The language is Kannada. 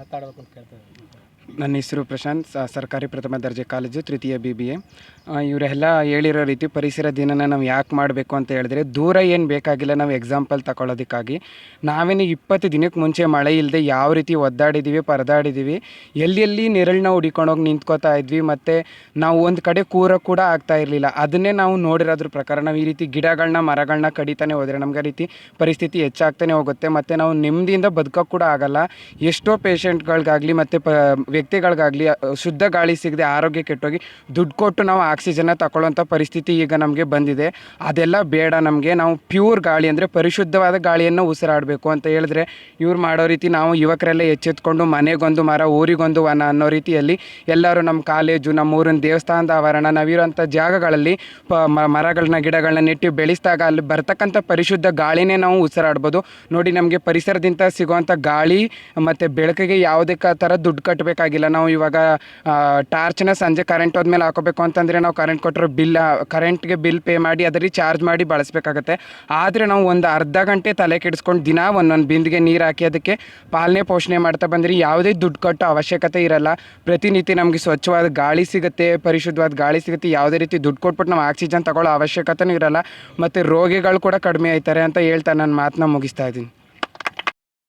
ಮಾತಾಡ್ಬೇಕು ಅಂತ ನನ್ನ ಹೆಸರು ಪ್ರಶಾಂತ್ ಸರ್ಕಾರಿ ಪ್ರಥಮ ದರ್ಜೆ ಕಾಲೇಜು, ತೃತೀಯ ಬಿ ಬಿ ಎ ಇವರೆಲ್ಲ ಹೇಳಿರೋ ರೀತಿ ಪರಿಸರ ದಿನನ ನಾವು ಯಾಕೆ ಮಾಡಬೇಕು ಅಂತ ಹೇಳಿದ್ರೆ, ದೂರ ಏನು ಬೇಕಾಗಿಲ್ಲ ನಾವು ಎಕ್ಸಾಂಪಲ್ ತಗೊಳ್ಳೋದಕ್ಕಾಗಿ ನಾವೇನು ಇಪ್ಪತ್ತು ದಿನಕ್ಕೆ ಮುಂಚೆ ಮಳೆ ಇಲ್ಲದೆ ಯಾವ ರೀತಿ ಒದ್ದಾಡಿದ್ದೀವಿ ಪರದಾಡಿದ್ದೀವಿ ಎಲ್ಲೆಲ್ಲಿ ನೆರಳನ್ನ ಹುಡಿಕೊಂಡೋಗಿ ನಿಂತ್ಕೋತಾ ಇದ್ವಿ, ಮತ್ತು ನಾವು ಒಂದು ಕಡೆ ಕೂರ ಕೂಡ ಆಗ್ತಾ ಇರಲಿಲ್ಲ. ಅದನ್ನೇ ನಾವು ನೋಡಿರೋದ್ರ ಪ್ರಕಾರ ನಾವು ಈ ರೀತಿ ಗಿಡಗಳನ್ನ ಮರಗಳನ್ನ ಕಡಿತಾನೆ ಹೋದರೆ ನಮ್ಗೆ ರೀತಿ ಪರಿಸ್ಥಿತಿ ಹೆಚ್ಚಾಗ್ತಾನೆ ಹೋಗುತ್ತೆ. ಮತ್ತು ನಾವು ನೆಮ್ಮದಿಯಿಂದ ಬದುಕೋಕೆ ಕೂಡ ಆಗಲ್ಲ. ಎಷ್ಟೋ ಪೇಷಂಟ್ಗಳಿಗಾಗಲಿ ಮತ್ತು ಪ, ವ್ಯಕ್ತಿಗಳಿಗಾಗಲಿ ಶುದ್ಧ ಗಾಳಿ ಸಿಗದೆ ಆರೋಗ್ಯ ಕೆಟ್ಟೋಗಿ ದುಡ್ಡು ಕೊಟ್ಟು ನಾವು ಆಕ್ಸಿಜನ್ನ ತಗೊಳ್ಳೋಂಥ ಪರಿಸ್ಥಿತಿ ಈಗ ನಮಗೆ ಬಂದಿದೆ. ಅದೆಲ್ಲ ಬೇಡ ನಮಗೆ. ನಾವು ಪ್ಯೂರ್ ಗಾಳಿ ಅಂದರೆ ಪರಿಶುದ್ಧವಾದ ಗಾಳಿಯನ್ನು ಉಸಿರಾಡಬೇಕು ಅಂತ ಹೇಳಿದ್ರೆ ಇವ್ರು ಮಾಡೋ ರೀತಿ ನಾವು ಯುವಕರೆಲ್ಲ ಎಚ್ಚೆತ್ಕೊಂಡು ಮನೆಗೊಂದು ಮರ, ಊರಿಗೊಂದು ವನ ಅನ್ನೋ ರೀತಿಯಲ್ಲಿ ಎಲ್ಲರೂ ನಮ್ಮ ಕಾಲೇಜು, ನಮ್ಮ ಊರಿನ ದೇವಸ್ಥಾನದ ಆವರಣ ನಾವಿರೋಂಥ ಜಾಗಗಳಲ್ಲಿ ಪ ಮರಗಳನ್ನ ಗಿಡಗಳನ್ನ ನೆಟ್ಟು ಬೆಳೆಸಿದಾಗ ಅಲ್ಲಿ ಬರ್ತಕ್ಕಂಥ ಪರಿಶುದ್ಧ ಗಾಳಿನೇ ನಾವು ಉಸಿರಾಡ್ಬೋದು. ನೋಡಿ ನಮಗೆ ಪರಿಸರದಿಂದ ಸಿಗುವಂಥ ಗಾಳಿ ಮತ್ತು ಬೆಳಕಿಗೆ ಯಾವುದೇ ಥರ ದುಡ್ಡು ಕಟ್ಟಬೇಕಾಗಿಲ್ಲ ನಾವು ಇವಾಗ ಟಾರ್ಚ್ನ ಸಂಜೆ ಕರೆಂಟ್ ಹೋದ್ಮೇಲೆ ಹಾಕೋಬೇಕು ಅಂತಂದರೆ ನಾವು ಕರೆಂಟ್ ಕೊಟ್ಟರೆ ಬಿಲ್ ಕರೆಂಟ್ಗೆ ಬಿಲ್ ಪೇ ಮಾಡಿ ಅದರಲ್ಲಿ ಚಾರ್ಜ್ ಮಾಡಿ ಬಳಸಬೇಕಾಗತ್ತೆ. ಆದರೆ ನಾವು ಒಂದು ಅರ್ಧ ಗಂಟೆ ತಲೆ ಕೆಡಿಸ್ಕೊಂಡು ದಿನ ಒಂದೊಂದು ಬಿಂದಿಗೆ ನೀರು ಹಾಕಿ ಅದಕ್ಕೆ ಪಾಲನೆ ಪೋಷಣೆ ಮಾಡ್ತಾ ಬಂದರೆ ಯಾವುದೇ ದುಡ್ಡು ಕಟ್ಟೋ ಅವಶ್ಯಕತೆ ಇರಲ್ಲ. ಪ್ರತಿನಿತ್ಯ ನಮಗೆ ಸ್ವಚ್ಛವಾದ ಗಾಳಿ ಸಿಗುತ್ತೆ, ಪರಿಶುದ್ಧವಾದ ಗಾಳಿ ಸಿಗುತ್ತೆ. ಯಾವುದೇ ರೀತಿ ದುಡ್ಡು ಕೊಟ್ಬಿಟ್ಟು ನಾವು ಆಕ್ಸಿಜನ್ ತಗೊಳ್ಳೋ ಅವಶ್ಯಕತೆನೂ ಇರಲ್ಲ. ಮತ್ತು ರೋಗಿಗಳು ಕೂಡ ಕಡಿಮೆ ಆಯ್ತಾರೆ ಅಂತ ಹೇಳ್ತಾ ನನ್ನ ಮಾತನ್ನ ಮುಗಿಸ್ತಾ ಇದ್ದೀನಿ.